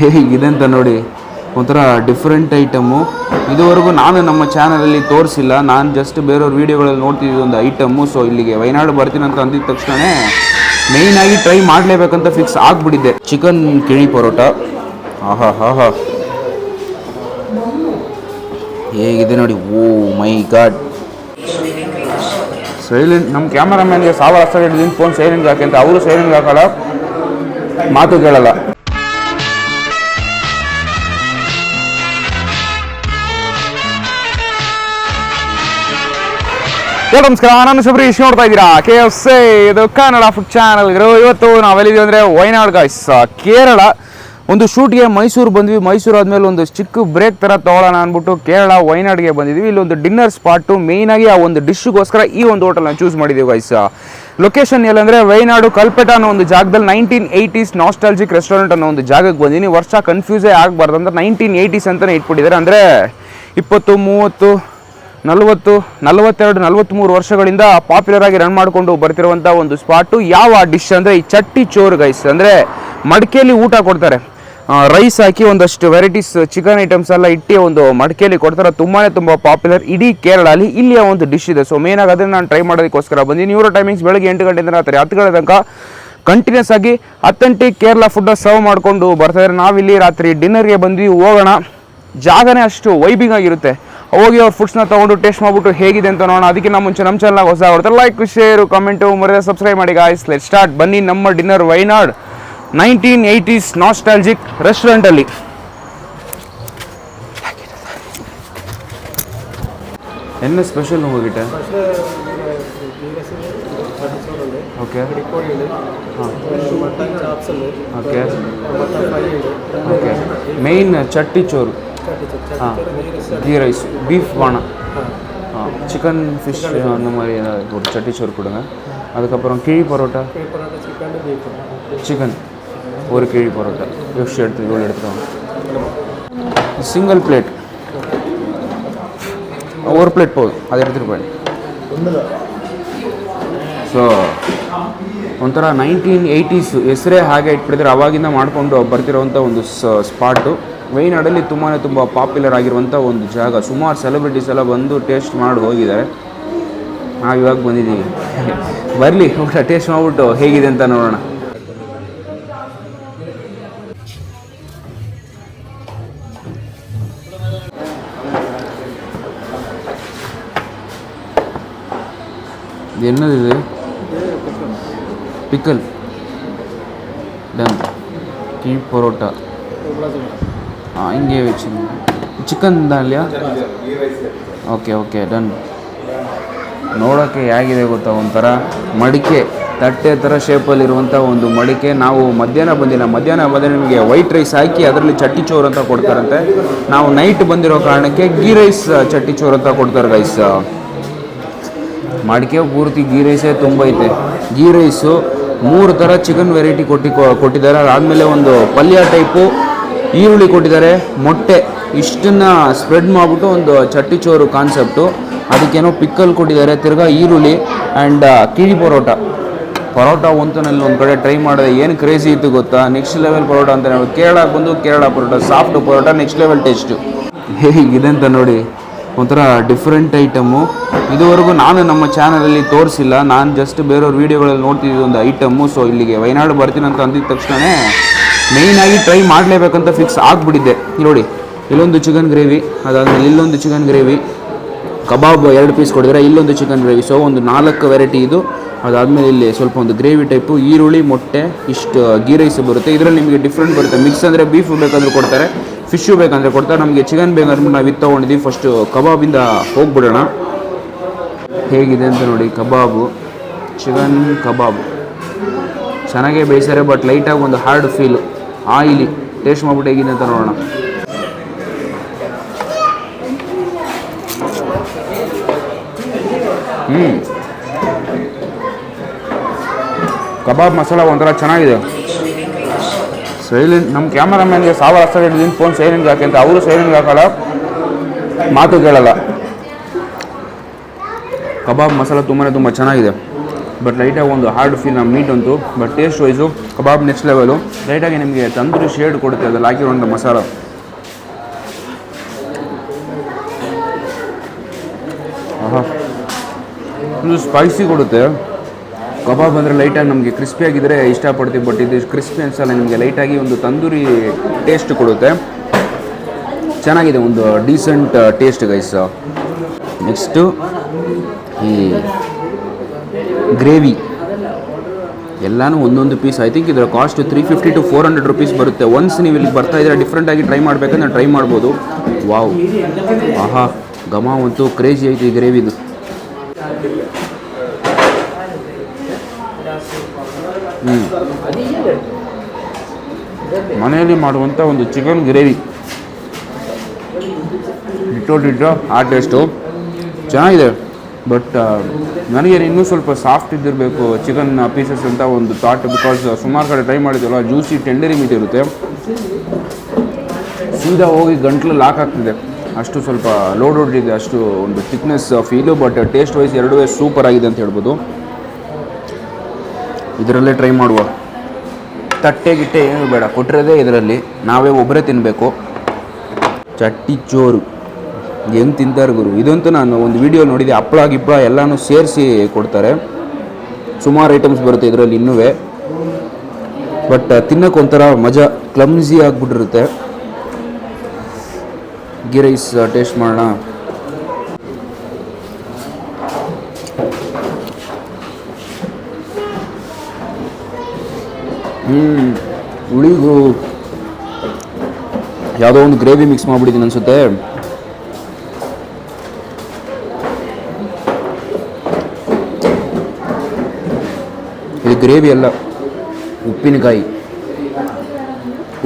ಹೇಗಿದೆ ಅಂತ ನೋಡಿ. ಒಂಥರ ಡಿಫ್ರೆಂಟ್ ಐಟಮು ಇದುವರೆಗೂ ನಾನು ನಮ್ಮ ಚಾನಲಲ್ಲಿ ತೋರಿಸಿಲ್ಲ. ನಾನು ಜಸ್ಟ್ ಬೇರೆಯವ್ರ ವೀಡಿಯೋಗಳಲ್ಲಿ ನೋಡ್ತಿದ್ದು ಒಂದು ಐಟಮು ಸೊ ಇಲ್ಲಿಗೆ ವಯನಾಡು ಬರ್ತೀನಿ ಅಂತ ಅಂದಿದ ತಕ್ಷಣ ಮೇಯ್ನಾಗಿ ಟ್ರೈ ಮಾಡಲೇಬೇಕಂತ ಫಿಕ್ಸ್ ಆಗಿಬಿಟ್ಟಿದ್ದೆ. ಚಿಕನ್ ಕಿಣಿ ಪರೋಟ. ಆಹಾ ಹಾ ಹಾ ಹೇಗಿದೆ ನೋಡಿ. ಓ ಮೈ ಗಾಡ್. ಸೈಲೆಂಟ್ ನಮ್ಮ ಕ್ಯಾಮರಾಮ್ಯಾನ್ಗೆ ಸಾವಿರ ಹಸ್ತ ಫೋನ್ ಸೈಲೆಂಟ್ಗೆ ಹಾಕಿ ಅಂತ. ಅವರು ಸೈಲೆಂಟ್ಗೆ ಹಾಕೋಲ್ಲ. ಮಾತು ಕೇಳಲ್ಲ. ನಮಸ್ಕಾರ. ನಾನು ಸುಬ್ರೀಶ್ ನೋಡ್ತಾ ಇದ್ದೀರಾ? ಕೆ ಎಫ್ ಸಿ ಇದು ಕನ್ನಡ ಫುಡ್ ಚಾನಲ್ ಇವತ್ತು ನಾವೆಲ್ಲಿದ್ದೀವಿ ಅಂದರೆ ವಯನಾಡ್ ಗಾಯ್ಸ್ ಕೇರಳ. ಒಂದು ಶೂಟ್ಗೆ ಮೈಸೂರು ಬಂದ್ವಿ. ಮೈಸೂರು ಆದಮೇಲೆ ಒಂದು ಚಿಕ್ಕ ಬ್ರೇಕ್ ಥರ ತೊಗೊಳ್ಳೋಣ ಅಂದ್ಬಿಟ್ಟು ಕೇರಳ ವಯನಾಡ್ಗೆ ಬಂದಿದ್ವಿ ಇಲ್ಲಿ ಒಂದು ಡಿನ್ನರ್ ಸ್ಪಾಟು ಮೇಯ್ನಾಗಿ ಆ ಒಂದು ಡಿಶ್ಗೋಸ್ಕರ ಈ ಒಂದು ಹೋಟೆಲ್ನ ಚೂಸ್ ಮಾಡಿದ್ದೀವಿ ಗಾಯ್ಸ್ ಲೊಕೇಶನ್ ಎಲ್ಲಂದರೆ ವೈನಾಡು ಕಲ್ಪೆಟ ಅನ್ನೋ ಒಂದು ಜಾಗದಲ್ಲಿ ನೈನ್ಟೀನ್ ಏಯ್ಟೀಸ್ ನಾಸ್ಟಾಲ್ಜಿಕ್ ರೆಸ್ಟೋರೆಂಟ್ ಅನ್ನೋ ಒಂದು ಜಾಗಕ್ಕೆ ಬಂದಿನಿ. ವರ್ಷ ಕನ್ಫ್ಯೂಸೇ ಆಗಬಾರ್ದು ಅಂತ ನೈನ್ಟೀನ್ ಏಯ್ಟೀಸ್ ಅಂತಲೇ ಇಟ್ಬಿಟ್ಟಿದ್ದಾರೆ. ಅಂದರೆ ಇಪ್ಪತ್ತು, ಮೂವತ್ತು ನಲವತ್ತು, ನಲವತ್ತೆರಡು ನಲವತ್ತ್ಮೂರು ವರ್ಷಗಳಿಂದ ಪಾಪ್ಯುಲರ್ ಆಗಿ ರನ್ ಮಾಡಿಕೊಂಡು ಬರ್ತಿರುವಂಥ ಒಂದು ಸ್ಪಾಟು ಯಾವ ಡಿಶ್ ಅಂದರೆ ಈ ಚಟ್ಟಿ ಚೋರು ಗೈಸ್ ಅಂದರೆ ಮಡಿಕೆಯಲ್ಲಿ ಊಟ ಕೊಡ್ತಾರೆ. ರೈಸ್ ಹಾಕಿ ಒಂದಷ್ಟು ವೆರೈಟೀಸ್ ಚಿಕನ್ ಐಟಮ್ಸ್ ಎಲ್ಲ ಇಟ್ಟು ಒಂದು ಮಡಿಕೆಯಲ್ಲಿ ಕೊಡ್ತಾರೆ. ತುಂಬಾ ತುಂಬ ಪಾಪ್ಯುಲರ್ ಇಡೀ ಕೇರಳಲ್ಲಿ ಇಲ್ಲಿಯ ಒಂದು ಡಿಶ್ ಇದೆ. ಸೊ ಮೇನ್ ಆಗಿ ನಾನು ಟ್ರೈ ಮಾಡೋದಕ್ಕೋಸ್ಕರ ಬಂದಿನಿ ಇವರ ಟೈಮಿಂಗ್ಸ್ ಬೆಳಗ್ಗೆ ಎಂಟು ಗಂಟೆಯಿಂದ ರಾತ್ರಿ ಹತ್ತು ಗಂಟೆ ತನಕ ಕಂಟಿನ್ಯೂಸ್ ಆಗಿ ಅಥೆಂಟಿಕ್ ಕೇರಳ ಫುಡ್ ಸರ್ವ್ ಮಾಡಿಕೊಂಡು ಬರ್ತಾಯಿದ್ರೆ ನಾವಿಲ್ಲಿ ರಾತ್ರಿ ಡಿನ್ನರ್ಗೆ ಬಂದ್ವಿ, ಹೋಗೋಣ. ಜಾಗನೇ ಅಷ್ಟು ವೈಬಿಂಗ್ ಆಗಿರುತ್ತೆ. ಹೋಗಿ ಅವ್ರ ಫುಡ್ಸ್ನ ತೊಗೊಂಡು ಟೇಸ್ಟ್ ಮಾಡಿಬಿಟ್ಟು ಹೇಗಿದೆ ಅಂತ ನೋಡೋಣ. ನಮ್ಮ ಮುಂಚೆ ನಮ್ಮ ಚಾನಲ್ನಾಗ ಹೊಸ ಆಗುತ್ತೆ ಲೈಕ್ ಶೇರು ಕಮೆಂಟು ಮರೆಯ ಸಬ್ಸ್ಕ್ರೈಬ್ ಮಾಡಿ ಗಾಯ್ಸ್ ಲೆಟ್ ಸ್ಟಾರ್ಟ್ ಬನ್ನಿ ನಮ್ಮ dinner Wayanad nineteen eighties nostalgic ರೆಸ್ಟೋರೆಂಟಲ್ಲಿ ಎನ್ನ ಸ್ಪೆಷಲ್ ಹೋಗಿಟ್ಟೆ ಓಕೆ ಓಕೆ ಮೇಯ್ನ್ ಚಟ್ಟಿ ಚೋರು. ಹಾಂ ಗೀ ರೈಸ್ ಬೀಫ್ ಬಾಣ சிக்கன் ஃபிஷ் அந்த மாதிரி ஏதாவது ஒரு சட்டி சோறு கொடுங்க அதுக்கப்புறம் கிழி பரோட்டா சிக்கன் ஒரு கிழி பரோட்டா யோசிச்சு எடுத்து இவ்வளோ ಪ್ಲೇಟ್ சிங்கிள் ಪ್ಲೇಟ್ ஒரு பிளேட் போதும் அதை எடுத்துகிட்டு போயிடு ಸೊ ಒಂಥರ ನೈನ್ಟೀನ್ ಏಯ್ಟೀಸು ಹೆಸರೇ ಹಾಗೆ ಇಟ್ಬಿಟ್ಟಿದ್ರೆ ಅವಾಗಿಂದ ಮಾಡಿಕೊಂಡು ಬರ್ತಿರೋವಂಥ ಒಂದು ಸ್ಪಾಟು ವೈನಾಡಲ್ಲಿ ತುಂಬಾ ತುಂಬ ಪಾಪ್ಯುಲರ್ ಆಗಿರುವಂಥ ಒಂದು ಜಾಗ ಸುಮಾರು ಸೆಲೆಬ್ರಿಟೀಸ್ ಎಲ್ಲ ಬಂದು ಟೇಸ್ಟ್ ಮಾಡಿ ಹೋಗಿದ್ದಾರೆ ನಾವು ಇವಾಗ ಬಂದಿದ್ದೀವಿ ಬರಲಿ ಊಟ ಟೇಸ್ಟ್ ಮಾಡಿಬಿಟ್ಟು ಹೇಗಿದೆ ಅಂತ ನೋಡೋಣ இது என்னது இது பிக்கல் டன் கீ பரோட்டா ಹಾಂ, ಹಿಂಗೆ ಚಿಕನ್ ಚಿಕನ್ ಅಲ್ಲಿಯಾ ಓಕೆ ಓಕೆ, ಡನ್. ನೋಡೋಕ್ಕೆ ಹೇಗಿದೆ ಗೊತ್ತಾ ಒಂಥರ ಮಡಿಕೆ, ತಟ್ಟೆ ಥರ ಶೇಪಲ್ಲಿರುವಂಥ ಒಂದು ಮಡಿಕೆ. ನಾವು ಮಧ್ಯಾಹ್ನ ಬಂದಿಲ್ಲ. ಮಧ್ಯಾಹ್ನ ಬಂದರೆ ನಿಮಗೆ ವೈಟ್ ರೈಸ್ ಹಾಕಿ ಅದರಲ್ಲಿ ಚಟ್ಟಿ ಚೋರ್ ಅಂತ ಕೊಡ್ತಾರಂತೆ. ನಾವು ನೈಟ್ ಬಂದಿರೋ ಕಾರಣಕ್ಕೆ ಗೀ ರೈಸ್ ಚಟ್ಟಿ ಚೋರ್ ಅಂತ ಕೊಡ್ತಾರೆ ರೈಸ್ ಮಡಿಕೆ ಪೂರ್ತಿ ಗೀ ರೈಸೇ ತುಂಬ ಐತೆ. ಗೀ ರೈಸು ಮೂರು ಥರ ಚಿಕನ್ ವೆರೈಟಿ ಕೊಟ್ಟಿ, ಕೊಟ್ಟಿದ್ದಾರೆ. ಅದಾದಮೇಲೆ ಒಂದು ಪಲ್ಯ ಟೈಪು ಈರುಳ್ಳಿ ಕೊಟ್ಟಿದ್ದಾರೆ. ಮೊಟ್ಟೆ. ಇಷ್ಟನ್ನ ಸ್ಪ್ರೆಡ್ ಮಾಡಿಬಿಟ್ಟು ಒಂದು ಚಟ್ಟಿ ಚೋರು ಕಾನ್ಸೆಪ್ಟು ಅದಕ್ಕೇನೋ ಪಿಕ್ಕಲ್ ಕೊಟ್ಟಿದ್ದಾರೆ. ತಿರ್ಗಾ ಈರುಳ್ಳಿ ಆ್ಯಂಡ್ ಕಿಳಿ ಪರೋಟ. ಪರೋಟ ಒಂತನಲ್ಲಿ ಒಂದು ಕಡೆ ಟ್ರೈ ಮಾಡಿದೆ ಏನು ಕ್ರೇಜಿ ಇತ್ತು ಗೊತ್ತಾ? ನೆಕ್ಸ್ಟ್ ಲೆವೆಲ್ ಪರೋಟ ಅಂತ ನಾವು ಕೇರಳಕ್ಕೆ ಬಂದು Kerala parotta soft parotta next level taste ಹೇಗಿದೆ ಅಂತ ನೋಡಿ. ಒಂಥರ ಡಿಫ್ರೆಂಟ್ ಐಟಮು ಇದುವರೆಗೂ ನಾನು ನಮ್ಮ ಚಾನಲಲ್ಲಿ ತೋರಿಸಿಲ್ಲ. ನಾನು ಜಸ್ಟ್ ಬೇರೆಯವ್ರ ವೀಡಿಯೋಗಳಲ್ಲಿ ನೋಡ್ತಿದ್ದ ಒಂದು ಐಟಮು ಸೊ ಇಲ್ಲಿಗೆ ವಯನಾಡು ಬರ್ತೀನಿ ಅಂತ ಅಂದಿದ ತಕ್ಷಣ ಮೇಯ್ನಾಗಿ ಟ್ರೈ ಮಾಡಲೇಬೇಕಂತ ಫಿಕ್ಸ್ ಆಗಿಬಿಟ್ಟಿದ್ದೆ. ನೋಡಿ, ಇಲ್ಲೊಂದು ಚಿಕನ್ ಗ್ರೇವಿ ಅದಾದಮೇಲೆ ಇಲ್ಲೊಂದು ಚಿಕನ್ ಗ್ರೇವಿ ಕಬಾಬ್ ಎರಡು ಪೀಸ್ ಕೊಡಿದ್ರೆ ಇಲ್ಲೊಂದು ಚಿಕನ್ ಗ್ರೇವಿ ಸೊ ಒಂದು ನಾಲ್ಕು ವೆರೈಟಿ ಇದು. ಅದಾದಮೇಲೆ ಇಲ್ಲಿ ಸ್ವಲ್ಪ ಒಂದು ಗ್ರೇವಿ ಟೈಪು ಈರುಳ್ಳಿ, ಮೊಟ್ಟೆ, ಇಷ್ಟು ಗೀ ರೈಸ್ ಬರುತ್ತೆ. ಇದರಲ್ಲಿ ನಿಮಗೆ ಡಿಫ್ರೆಂಟ್ ಬರುತ್ತೆ. ಮಿಕ್ಸ್ ಅಂದರೆ ಬೀಫ್ ಬೇಕಂದ್ರೆ ಕೊಡ್ತಾರೆ ಫಿಶ್ಶು ಬೇಕಂದರೆ ಕೊಡ್ತಾರೆ. ನಮಗೆ ಚಿಕನ್ ಬೇಕಂದ್ರೆ ನಾವು ಇದು ತೊಗೊಂಡಿದ್ದೀವಿ. ಫಸ್ಟು ಕಬಾಬಿಂದ ಹೋಗ್ಬಿಡೋಣ. ಹೇಗಿದೆ ಅಂತ ನೋಡಿ ಕಬಾಬು ಚಿಕನ್ ಕಬಾಬ್ ಚೆನ್ನಾಗೇ ಬೇಯಿಸ್ತಾರೆ ಬಟ್ ಲೈಟಾಗಿ ಒಂದು ಹಾರ್ಡ್ ಫೀಲು ಆಯಿಲಿ ಟೇಸ್ಟ್ ಮಾಡ್ಬಿಟ್ಟು ಹೇಗಿದೆ ಅಂತ ನೋಡೋಣ. ಹ್ಞೂ ಕಬಾಬ್ ಮಸಾಲ ಒಂಥರ ಚೆನ್ನಾಗಿದೆ. ಸೈಲೆಂಟ್ ನಮ್ಮ ಕ್ಯಾಮರಾಮ್ಯಾನ್ಗೆ ಸಾವಿರ ಹಸ್ತ ಹಿಡಿದಿನ ಫೋನ್ ಸೈಲೆಂಟ್ಗೆ ಹಾಕಿ ಅಂತ ಅವರು ಸೈಲೆಂಟ್ಗೆ ಹಾಕಲ್ಲ, ಮಾತು ಕೇಳಲ್ಲ. ಕಬಾಬ್ ಮಸಾಲ ತುಂಬಾ ತುಂಬ ಚೆನ್ನಾಗಿದೆ. ಬಟ್ ಲೈಟಾಗಿ ಒಂದು ಹಾರ್ಡ್ ಫೀಲ್ ನಮ್ಮ ಮೀಟ್ ಅಂತು but taste wise kebab next level ಲೈಟಾಗಿ ನಿಮಗೆ ತಂದೂರಿ ಶೇಡ್ ಕೊಡುತ್ತೆ ಅದ್ರಲ್ಲಿ ಹಾಕಿರುವಂಥ ಮಸಾಲ. ಇದು ಸ್ಪೈಸಿ ಕೊಡುತ್ತೆ. ಕಬಾಬ್ ಅಂದರೆ ಲೈಟಾಗಿ ನಮಗೆ ಕ್ರಿಸ್ಪಿಯಾಗಿದ್ದರೆ ಇಷ್ಟಪಡ್ತೀವಿ. ಬಟ್ ಇದು ಕ್ರಿಸ್ಪಿ ಅನ್ಸಲ್ಲ, ನಿಮಗೆ ಲೈಟಾಗಿ ಒಂದು ತಂದೂರಿ ಟೇಸ್ಟ್ ಕೊಡುತ್ತೆ. ಚೆನ್ನಾಗಿದೆ ಒಂದು ಡೀಸೆಂಟ್ ಟೇಸ್ಟ್ ಗೈಸ್ ನೆಕ್ಸ್ಟು ಈ ಗ್ರೇವಿ. ಎಲ್ಲಾನು ಒಂದೊಂದು ಪೀಸ್ ಐ ಥಿಂಕ್ ಇದರ cost three fifty to four hundred rupees ಬರುತ್ತೆ. ಒನ್ಸ್ ನೀವು ಇಲ್ಲಿ ಬರ್ತಾ ಇದ್ರೆ ಡಿಫ್ರೆಂಟಾಗಿ ಟ್ರೈ ಮಾಡಬೇಕಂದ್ರೆ ಟ್ರೈ ಮಾಡ್ಬೋದು. ವಾವ್ ಆಹಾ, ಘಮ ಅಂತೂ ಕ್ರೇಜಿ ಐತಿ ಈ ಗ್ರೇವಿದು. ಹ್ಞೂ ಮನೆಯಲ್ಲಿ ಮಾಡುವಂಥ ಒಂದು ಚಿಕನ್ ಗ್ರೇವಿ ಡಿಟ್ಟೋ ಡಿಟ್ಟೋ ಆ ಟೇಸ್ಟು ಚೆನ್ನಾಗಿದೆ. ಬಟ್ ನನಗೆ ಇನ್ನೂ ಸ್ವಲ್ಪ ಸಾಫ್ಟ್ ಇದ್ದಿರಬೇಕು ಚಿಕನ್ ಪೀಸಸ್ ಅಂತ ಒಂದು ಥಾಟ್ ಬಿಕಾಸ್ ಸುಮಾರು ಕಡೆ ಟ್ರೈ ಮಾಡಿದ್ವಲ್ಲ ಜ್ಯೂಸಿ ಟೆಂಡರಿ ಮೀಟ್ ಇರುತ್ತೆ. ಸೀದಾ ಹೋಗಿ ಗಂಟ್ಲು ಲಾಕ್ ಆಗ್ತಿದೆ. ಅಷ್ಟು ಸ್ವಲ್ಪ ಲೋಡ್ ಹೊಡೆದಿದೆ, ಅಷ್ಟು ಒಂದು thickness feel but taste wise ಎರಡೂ ಸೂಪರ್ ಆಗಿದೆ ಅಂತ ಹೇಳ್ಬೋದು. ಇದರಲ್ಲೇ ಟ್ರೈ ಮಾಡುವ. ತಟ್ಟೆ ಗಿಟ್ಟೆ ಏನು ಬೇಡ, ಕೊಟ್ಟಿರೋದೇ ಇದರಲ್ಲಿ. ನಾವೇ ಒಬ್ಬರೇ ತಿನ್ನಬೇಕು ಚಟ್ಟಿ ಚೋರು. ಹೆಂಗೆ ತಿಂತಾರೆ ಗುರು? ಇದಂತೂ ನಾನು ಒಂದು ವಿಡಿಯೋ ನೋಡಿದೆ ಹಪ್ಪಳ ಗಿಪ್ಪಳ ಎಲ್ಲನೂ ಸೇರಿಸಿ ಕೊಡ್ತಾರೆ. ಸುಮಾರು ಐಟಮ್ಸ್ ಬರುತ್ತೆ ಇದರಲ್ಲಿ ಇನ್ನೂ ಬಟ್ ತಿನ್ನೋಕೆ ಒಂಥರ ಮಜಾ ಕ್ಲಮ್ಸಿ ಆಗಿಬಿಟ್ಟಿರುತ್ತೆ. ಗೀ ರೈಸ್ ಟೇಸ್ಟ್ ಮಾಡೋಣ. ಹ್ಞೂ ಹುಳಿಗೂ ಯಾವುದೋ ಒಂದು ಗ್ರೇವಿ ಮಿಕ್ಸ್ ಮಾಡಿಬಿಟ್ಟಿದ್ದೀನಿ ಅನಿಸುತ್ತೆ. ಗ್ರೇವಿ ಅಲ್ಲ ಉಪ್ಪಿನಕಾಯಿ.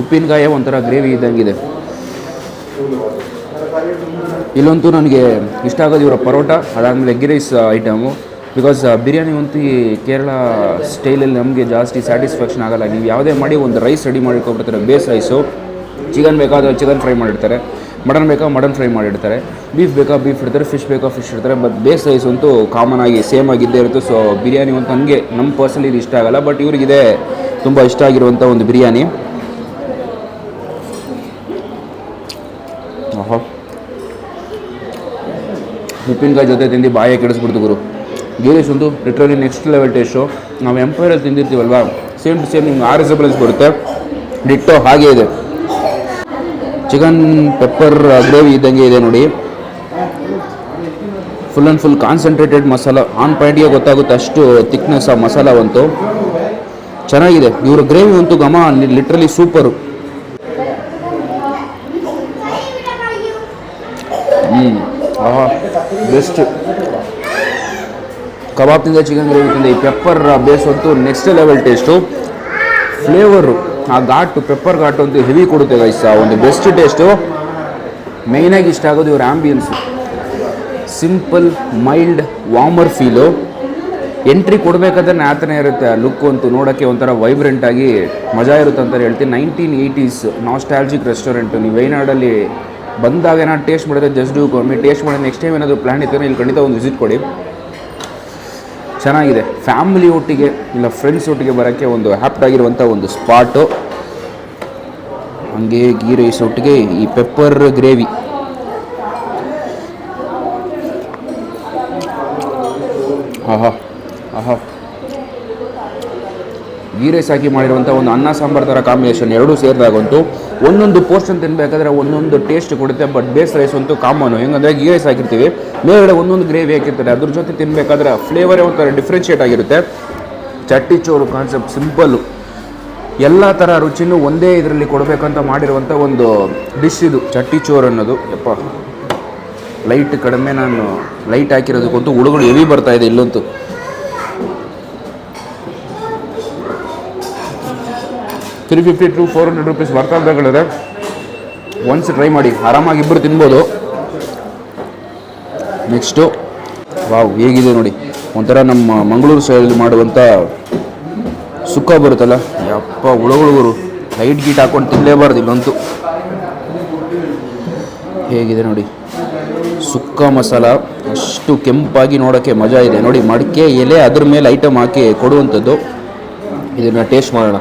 ಉಪ್ಪಿನಕಾಯಿ ಒಂಥರ ಗ್ರೇವಿ ಇದ್ದಂಗಿದೆ. ಇಲ್ಲಂತೂ ನನಗೆ ಇಷ್ಟ ಆಗೋದು ಇವರ ಪರೋಟ, ಅದಾದಮೇಲೆ egg rice item because biryani ಅಂತೂ ಈ ಕೇರಳ ಸ್ಟೈಲಲ್ಲಿ ನಮಗೆ ಜಾಸ್ತಿ ಸ್ಯಾಟಿಸ್ಫ್ಯಾಕ್ಷನ್ ಆಗೋಲ್ಲ. ನೀವು ಯಾವುದೇ ಮಾಡಿ ಒಂದು ರೈಸ್ ರೆಡಿ ಮಾಡಿಕೊಬಿಡ್ತಾರೆ ಬೇಸ್ ರೈಸು ಚಿಕನ್ ಬೇಕಾದ್ರೆ ಚಿಕನ್ ಫ್ರೈ ಮಾಡಿರ್ತಾರೆ ಮಟನ್ ಬೇಕಾ ಮಟನ್ ಫ್ರೈ ಮಾಡಿರ್ತಾರೆ ಬೀಫ್ ಬೇಕಾ ಬೀಫ್ ಇಡ್ತಾರೆ ಫಿಶ್ ಬೇಕಾ ಫಿಶ್ ಇಡ್ತಾರೆ. ಬಟ್ ಬೇಸ್ ರೈಸ್ ಅಂತೂ ಕಾಮನ್ ಆಗಿ ಸೇಮ್ ಆಗಿದ್ದೇ ಇರುತ್ತೆ. ಸೊ ಬಿರಿಯಾನಿ ಅಂತ ನನಗೆ ನಮ್ಮ ಪರ್ಸನಲಿ ಇದು ಇಷ್ಟ ಆಗಲ್ಲ. ಬಟ್ ಇವರಿಗಿದೆ ತುಂಬ ಇಷ್ಟ ಆಗಿರುವಂಥ ಒಂದು ಬಿರಿಯಾನಿ. ಓಹೋ ಉಪ್ಪಿನಕಾಯಿ ಜೊತೆ ತಿಂದು ಬಾಯ ಕೆಡಿಸ್ಬಿಡ್ತು ಗುರು. ಗೀರೇಶ್ ಒಂದು ಲಿಟ್ರಲಿ ನೆಕ್ಸ್ಟ್ ಲೆವೆಲ್ ಟೇಸ್ಟು ನಾವು ಎಂಪೈರಲ್ಲಿ ತಿಂದಿರ್ತೀವಲ್ವಾ? ಸೇಮ್ ಟು ಸೇಮ್ ನಿಮ್ಗೆ ಆರ್ ಎಸ್ ಬರುತ್ತೆ. ಡಿಟ್ಟೋ ಹಾಗೆ ಇದೆ. ಚಿಕನ್, ಪೆಪ್ಪರ್, ಗ್ರೇವಿ ಇದ್ದಂಗೆ ಇದೆ ನೋಡಿ. Full and full concentrated masala. On ಪಾಯಿಂಟ್ಗೆ ಗೊತ್ತಾಗುತ್ತೆ ಅಷ್ಟು ಥಿಕ್ನೆಸ್ ಆ ಮಸಾಲ ಬಂತು. ಚೆನ್ನಾಗಿದೆ. ಇವರು ಗ್ರೇವಿ ಅಂತೂ ಘಮ ಲಿಟ್ರಲಿ ಸೂಪರು ಹ್ಞೂ ಆಹಾ ಬೆಸ್ಟ್ ಕಬಾಬ್ ತಿಂದ ಚಿಕನ್ ಗ್ರೇವಿ ತಿಂದ ಈ ಪೆಪ್ಪರ್ ಬೇಸ್ ಅಂತೂ ನೆಕ್ಸ್ಟ್ ಲೆವೆಲ್ ಟೇಸ್ಟು ಫ್ಲೇವರು ಆ ಘಾಟು ಪೆಪ್ಪರ್ ಘಾಟು ಅಂತೂ ಹೆವಿ ಕೊಡುತ್ತೆ ಗೈಸ್ ಒಂದು ಬೆಸ್ಟ್ ಟೇಸ್ಟು ಮೇಯ್ನಾಗಿ ಇಷ್ಟ ಆಗೋದು ಇವ್ರ ambience simple mild warmer feel entry ಕೊಡಬೇಕಾದ್ರೆ ಆ ಇರುತ್ತೆ ಆ ಲುಕ್ ಅಂತೂ. ನೋಡೋಕ್ಕೆ ಒಂಥರ ವೈಬ್ರೆಂಟ್ ಆಗಿ ಮಜಾ ಇರುತ್ತೆ ಅಂತ ಹೇಳ್ತೀನಿ. ನೈನ್ಟೀನ್ ಏಯ್ಟೀಸ್ ನಾಸ್ಟಾಲ್ಜಿಕ್ ರೆಸ್ಟೋರೆಂಟು ನೀವು ವೈನಾಡಲ್ಲಿ ಬಂದಾಗ ಏನಾದ್ರು ಟೇಸ್ಟ್ ಮಾಡಿದ್ರೆ ಜಸ್ಟ್ ಡೂ ಕೊಮ್ಮಿ ಟೇಸ್ಟ್ ಮಾಡಿ ನೆಕ್ಸ್ಟ್ ಟೈಮ್ ಏನಾದರೂ ಪ್ಲ್ಯಾನ್ ಇತ್ತು ಇಲ್ಲಿ ಖಂಡಿತ ಒಂದು ವಿಸಿಟ್ ಕೊಡಿ. ಚೆನ್ನಾಗಿದೆ. ಫ್ಯಾಮಿಲಿ ಒಟ್ಟಿಗೆ ಇಲ್ಲ ಫ್ರೆಂಡ್ಸ್ ಒಟ್ಟಿಗೆ ಬರೋಕ್ಕೆ ಒಂದು ಹ್ಯಾಪ್ಟ್ ಆಗಿರುವಂಥ ಒಂದು ಸ್ಪಾಟು ಹಂಗೆ ಗೀ ರೈಸ್ ಒಟ್ಟಿಗೆ ಈ ಪೆಪ್ಪರ್ ಗ್ರೇವಿ ಆಹಾ. ಗೀ ರೈಸ್ ಹಾಕಿ ಮಾಡಿರುವಂಥ ಒಂದು ಅನ್ನ ಸಾಂಬಾರು ಥರ ಕಾಂಬಿನೇಷನ್ ಎರಡೂ ಸೇರಿದಾಗಂತೂ ಒಂದೊಂದು ಪೋರ್ಷನ್ ತಿನ್ನಬೇಕಾದ್ರೆ ಒಂದೊಂದು ಟೇಸ್ಟ್ ಕೊಡುತ್ತೆ ಬಟ್ ಬೇಸ್ ರೈಸ್ ಅಂತೂ ಕಾಮನು ಹೆಂಗಂದರೆ ಗೀ ರೈಸ್ ಹಾಕಿರ್ತೀವಿ ಮೇಲ್ಗಡೆ ಒಂದೊಂದು ಗ್ರೇವಿ ಹಾಕಿರ್ತಾರೆ. ಅದ್ರ ಜೊತೆ ತಿನ್ನಬೇಕಾದ್ರೆ ಫ್ಲೇವರೇ ಒಂಥರ ಡಿಫ್ರೆನ್ಷಿಯೇಟ್ ಆಗಿರುತ್ತೆ. ಚಟ್ಟಿ ಚೋರು ಕಾನ್ಸೆಪ್ಟ್ ಸಿಂಪಲ್ಲು ಎಲ್ಲ ಥರ ರುಚಿನೂ ಒಂದೇ ಇದರಲ್ಲಿ ಕೊಡಬೇಕಂತ ಮಾಡಿರುವಂಥ ಒಂದು ಡಿಶ್ ಇದು. ಚಟ್ಟಿ ಚೋರು ಅನ್ನೋದು. ಯಪ್ಪ. ಲೈಟ್ ಕಡಿಮೆ ನಾನು ಲೈಟ್ ಹಾಕಿರೋದಕ್ಕಂತೂ ಹುಡುಗರು ಎವಿ ಇದೆ ಇಲ್ಲಂತೂ. Three fifty to four hundred rupees ಬರ್ತಾಬೇಕಾದ್ರೆ once try ಮಾಡಿ, ಆರಾಮಾಗಿ ಇಬ್ಬರು ತಿನ್ಬೋದು. ನೆಕ್ಸ್ಟು ವಾವ್, ಹೇಗಿದೆ ನೋಡಿ. ಒಂಥರ ನಮ್ಮ ಮಂಗಳೂರು ಸೈಡಲ್ಲಿ ಮಾಡುವಂಥ ಸುಕ್ಕ ಬರುತ್ತಲ್ಲ. ಯಪ್ಪ ಹುಳುಗುಳುಗುರು ಲೈಟ್ ಗೀಟ್ ಹಾಕೊಂಡು ತಿನ್ನಲೇಬಾರ್ದು ಇಲ್ಲಂತೂ ಹೇಗಿದೆ ನೋಡಿ. ಸುಕ್ಕ ಮಸಾಲ, ಅಷ್ಟು ಕೆಂಪಾಗಿ ನೋಡೋಕ್ಕೆ ಮಜಾ ಇದೆ. ನೋಡಿ, ಮಡಿಕೆ ಎಲೆ ಅದ್ರ ಮೇಲೆ ಐಟಮ್ ಹಾಕಿ ಕೊಡುವಂಥದ್ದು. ಇದನ್ನು ಟೇಸ್ಟ್ ಮಾಡೋಣ.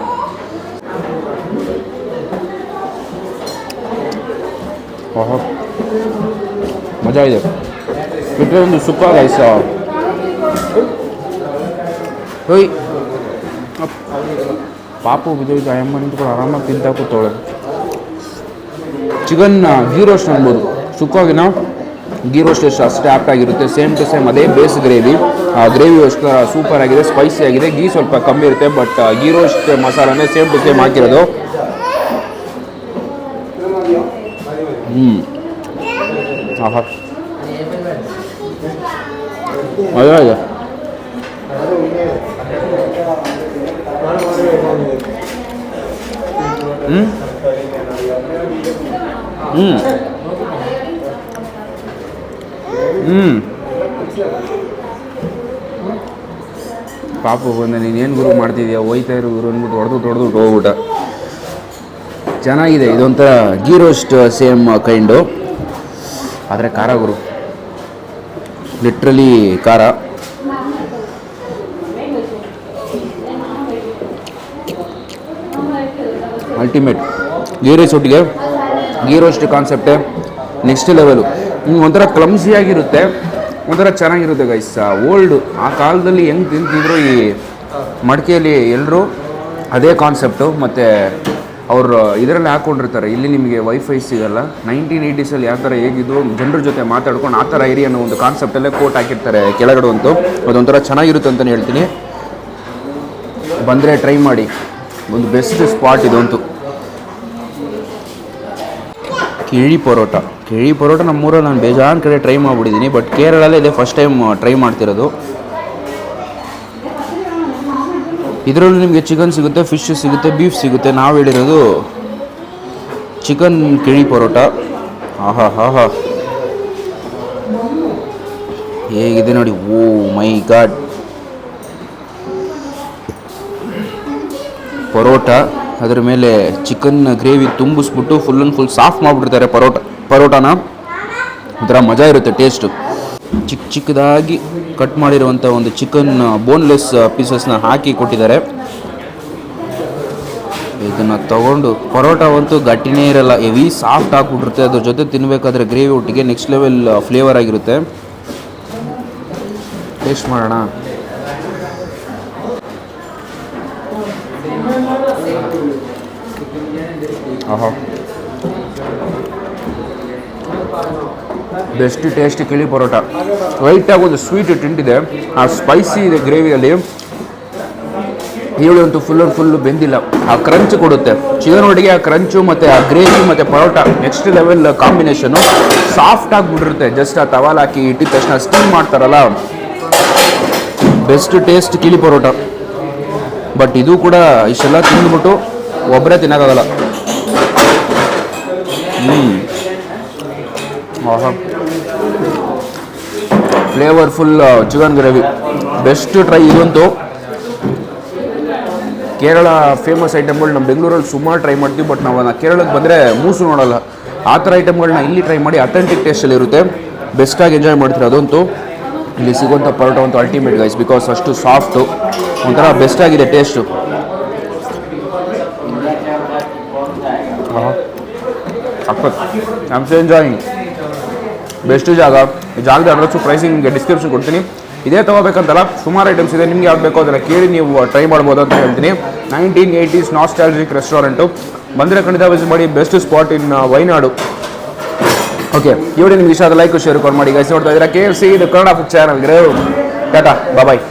ಆಹಾ. ಮಜಾ ಇದೆ. ಬಿಟ್ಟರೆ ಒಂದು ಸುಕ್ಕ ರೈಸ್? ಹೋಯ್. ಪಾಪು ಬಿದ್ದೋಯ್ತು ಅಯ್ಯಮ್ಮ ನಿಂತ್ಕೊಂಡು ಆರಾಮಾಗಿ ತಿಂತಾ ಕೂತವಳೆ. ಚಿಕನ್ ಗೀ ರೋಸ್ಟ್ ಅನ್ಬೋದು. ಸುಕ್ಕಾಗಿನ ಗೀ ರೋಸ್ಟ್ ಎಷ್ಟು ಅಷ್ಟೇ ಆಪ್ಟ್ ಆಗಿರುತ್ತೆ. ಸೇಮ್ ಟು ಸೇಮ್ ಅದೇ ಬೇಸ್ ಗ್ರೇವಿ ಆ ಗ್ರೇವಿ ಅಷ್ಟು ಸೂಪರ್ ಆಗಿದೆ ಸ್ಪೈಸಿ ಆಗಿದೆ. ಗೀ ಸ್ವಲ್ಪ ಕಮ್ಮಿ ಇರುತ್ತೆ ಬಟ್ ಗೀ ರೋಸ್ಟ್ ಮಸಾಲನೇ ಸೇಮ್ ಟು ಸೇಮ್ ಹಾಕಿರೋದು. ಹ್ಞೂ ಆಹಾ ಮಜಾ ಇದೆ ಹ್ಞೂ ಹ್ಞೂ ಹ್ಞೂ ಪಾಪು ಬಂದ ನೀನೇನು ಗುರು ಮಾಡ್ತಿದ್ಯಾ? ಹೋಯ್ತಾ ಇರು ಗುರು ಅಂದ್ಬಿಟ್ಟು ಹೊಡೆದು ಹೊಡೆದು ಹೋಗ್ಬಿಟ್ಟ. ಚೆನ್ನಾಗಿದೆ, ಇದೊಂಥರ ಗೀ ರೋಸ್ಟ್ ಸೇಮ್ ಕೈಂಡು ಆದರೆ ಖಾರ ಗುರು. ಲಿಟ್ರಲಿ ಖಾರ. ಅಲ್ಟಿಮೇಟ್ ಗೀ ರೈಸ್ ಒಟ್ಟಿಗೆ. ಗೀ ರೋಸ್ಟ್ ಕಾನ್ಸೆಪ್ಟೇ ನೆಕ್ಸ್ಟ್ ಲೆವೆಲು ಒಂಥರ ಕ್ಲಮ್ಸಿಯಾಗಿರುತ್ತೆ ಒಂಥರ ಚೆನ್ನಾಗಿರುತ್ತೆ ಗೈಸ್ ಓಲ್ಡ್ ಆ ಕಾಲದಲ್ಲಿ ಹೆಂಗೆ ತಿಂತಿದ್ರು ಈ ಮಡಿಕೆಯಲ್ಲಿ ಎಲ್ಲರೂ ಅದೇ ಕಾನ್ಸೆಪ್ಟು ಮತ್ತು ಅವರು ಇದರಲ್ಲಿ ಹಾಕ್ಕೊಂಡಿರ್ತಾರೆ ಇಲ್ಲಿ ನಿಮಗೆ ವೈಫೈ ಸಿಗಲ್ಲ. ನೈನ್ಟೀನ್ ಏಯ್ಟೀಸಲ್ಲಿ ಯಾವ ಥರ ಹೇಗಿದ್ದು ಜನರ ಜೊತೆ ಮಾತಾಡ್ಕೊಂಡು ಆ ಥರ ಇರಿ ಅನ್ನೋ ಒಂದು ಕಾನ್ಸೆಪ್ಟಲ್ಲೇ ಕೋಟ್ ಹಾಕಿರ್ತಾರೆ ಕೆಳಗಡೆ ಅಂತೂ. ಅದೊಂಥರ ಚೆನ್ನಾಗಿರುತ್ತೆ ಅಂತಲೇ ಹೇಳ್ತೀನಿ. ಬಂದರೆ ಟ್ರೈ ಮಾಡಿ. ಒಂದು ಬೆಸ್ಟ್ ಸ್ಪಾಟ್ ಇದಂತೂ ಕಿಳಿ ಪರೋಟ. ಕಿಳಿ ಪರೋಟ ನಮ್ಮೂರಲ್ಲಿ ನಾನು ಬೇಜಾನ್ ಕಡೆ ಟ್ರೈ ಮಾಡಿಬಿಟ್ಟಿದ್ದೀನಿ ಬಟ್ ಕೇರಳಲ್ಲೇ ಇದೆ ಫಸ್ಟ್ ಟೈಮ್ ಟ್ರೈ ಮಾಡ್ತಿರೋದು. ಇದರಲ್ಲೂ ನಿಮಗೆ ಚಿಕನ್ ಸಿಗುತ್ತೆ ಫಿಶ್ ಸಿಗುತ್ತೆ ಬೀಫ್ ಸಿಗುತ್ತೆ. ನಾವು ಹೇಳಿರೋದು ಚಿಕನ್ ಕಿಳಿ ಪರೋಟ. ಆಹಾ, ಹಾ ಹಾ. ಹೇಗಿದೆ ನೋಡಿ. ಓ ಮೈ ಗಾಡ್. ಪರೋಟ, ಅದ್ರ ಮೇಲೆ ಚಿಕನ್ ಗ್ರೇವಿ ತುಂಬಿಸ್ಬಿಟ್ಟು ಫುಲ್ ಅಂಡ್ ಫುಲ್ ಸಾಫ್ಟ್ ಮಾಡಿಬಿಡ್ತಾರೆ ಪರೋಟ. ಪರೋಟನ. ಒಂಥರ ಮಜಾ ಇರುತ್ತೆ ಟೇಸ್ಟು ಚಿಕ್ಕ ಚಿಕ್ಕದಾಗಿ ಕಟ್ ಮಾಡಿರುವಂಥ ಒಂದು ಚಿಕನ್ ಬೋನ್ಲೆಸ್ ಪೀಸಸ್ನ ಹಾಕಿ ಕೊಟ್ಟಿದ್ದಾರೆ. ಇದನ್ನು ತಗೊಂಡು ಪರೋಟ ಅಂತೂ ಗಟ್ಟಿನೇ ಇರಲ್ಲ ಎವಿ ಸಾಫ್ಟ್ ಹಾಕ್ಬಿಟ್ಟಿರುತ್ತೆ ಅದ್ರ ಜೊತೆ ತಿನ್ನಬೇಕಾದ್ರೆ ಗ್ರೇವಿ ಒಟ್ಟಿಗೆ ನೆಕ್ಸ್ಟ್ ಲೆವೆಲ್ ಫ್ಲೇವರ್ ಆಗಿರುತ್ತೆ. ಟೇಸ್ಟ್ ಮಾಡೋಣ. ಆಹಾ. Best taste kizhi parotta. ವೈಟಾಗಿ ಒಂದು ಸ್ವೀಟ್ ತಿಂಡಿದೆ ಆ ಸ್ಪೈಸಿ ಇದೆ ಗ್ರೇವಿಯಲ್ಲಿ ಈರುಳ್ಳಿ ಅಂತೂ ಫುಲ್ ಫುಲ್ಲು ಬೆಂದಿಲ್ಲ. ಆ ಕ್ರಂಚ್ ಕೊಡುತ್ತೆ. ಚಿಕನ್ ಒಟ್ಟಿಗೆ ಆ ಕ್ರಂಚು ಮತ್ತು ಆ ಗ್ರೇವಿ ಮತ್ತು parotta next level combination soft ಆಗಿಬಿಟ್ಟಿರುತ್ತೆ just ಆ ತವಾಲ್ ಹಾಕಿ ಇಟ್ಟಿದ ತಕ್ಷಣ ಸ್ಟೀಮ್ ಮಾಡ್ತಾರಲ್ಲ. Best taste kizhi parotta. But ಇದು ಕೂಡ ಇಷ್ಟೆಲ್ಲ ತಿಂದ್ಬಿಟ್ಟು ಒಬ್ಬರೇ ತಿನ್ನೋಕ್ಕಾಗಲ್ಲ. ಹ್ಞೂ flavourful chicken gravy best try ಇದಂತೂ. ಕೇರಳ ಫೇಮಸ್ ಐಟಮ್ಗಳು ನಮ್ಮ ಬೆಂಗಳೂರಲ್ಲಿ ಸುಮಾರು ಟ್ರೈ ಮಾಡ್ತೀವಿ ಬಟ್ ನಾವು ಕೇರಳಕ್ಕೆ ಬಂದರೆ ಮೂಸು ನೋಡಲ್ಲ. ಆ ಥರ ಐಟಮ್ಗಳನ್ನ ಇಲ್ಲಿ ಟ್ರೈ ಮಾಡಿ ಅಥೆಂಟಿಕ್ ಟೇಸ್ಟಲ್ಲಿ ಇರುತ್ತೆ. ಬೆಸ್ಟಾಗಿ ಎಂಜಾಯ್ ಮಾಡ್ತೀರಿ ಅದಂತೂ. ಇಲ್ಲಿ ಸಿಗುವಂಥ ಪರೋಟ ಅಂತೂ ಅಲ್ಟಿಮೇಟ್ ಗೈಸ್ ಬಿಕಾಸ್ ಅಷ್ಟು ಸಾಫ್ಟು ಒಂಥರ ಬೆಸ್ಟಾಗಿದೆ ಟೇಸ್ಟು ಸಖತ್. ಐಮ್ ಸೊ ಎಂಜಾಯಿಂಗ್ ಬೆಸ್ಟ್ ಜಾಗ. ಈ ಜಾಗದ ಅಡ್ರೆಸ್ಸು ಪ್ರೈಸಿಂಗ್ ನಿಮಗೆ ಡಿಸ್ಕ್ರಿಪ್ಷನ್ ಕೊಡ್ತೀನಿ. ಇದೇ ತೊಗೋಬೇಕಂತಲ್ಲ, ಸುಮಾರು ಐಟಮ್ಸ್ ಇದೆ. ನಿಮ್ಗೆ ಯಾವ್ದು ಬೇಕೋ ಅದನ್ನು ಕೇಳಿ ನೀವು ಟ್ರೈ ಮಾಡ್ಬೋದು ಅಂತ ಹೇಳ್ತೀನಿ. ನೈನ್ಟೀನ್ ಏಯ್ಟೀಸ್ ನಾಸ್ಟಾಲಜಿಕ್ ರೆಸ್ಟೋರೆಂಟು ಬಂದರೆ ಖಂಡಿತ ವಿಸಿಟ್ ಮಾಡಿ. Best spot in Wayanad. Okay ಇವಡೆ ನಿಮ್ಗೆ ಇಷ್ಟ ಆದ ಲೈಕ್ ಶೇರ್ ಕಾಲ್ ಮಾಡಿ. ಗೈಸ್ ನೋಡ್ತಾ ಇದ್ದೀರಾ? ಕೆ ಎಫ್ ಸಿ ಇದು Kannada food channel tata bye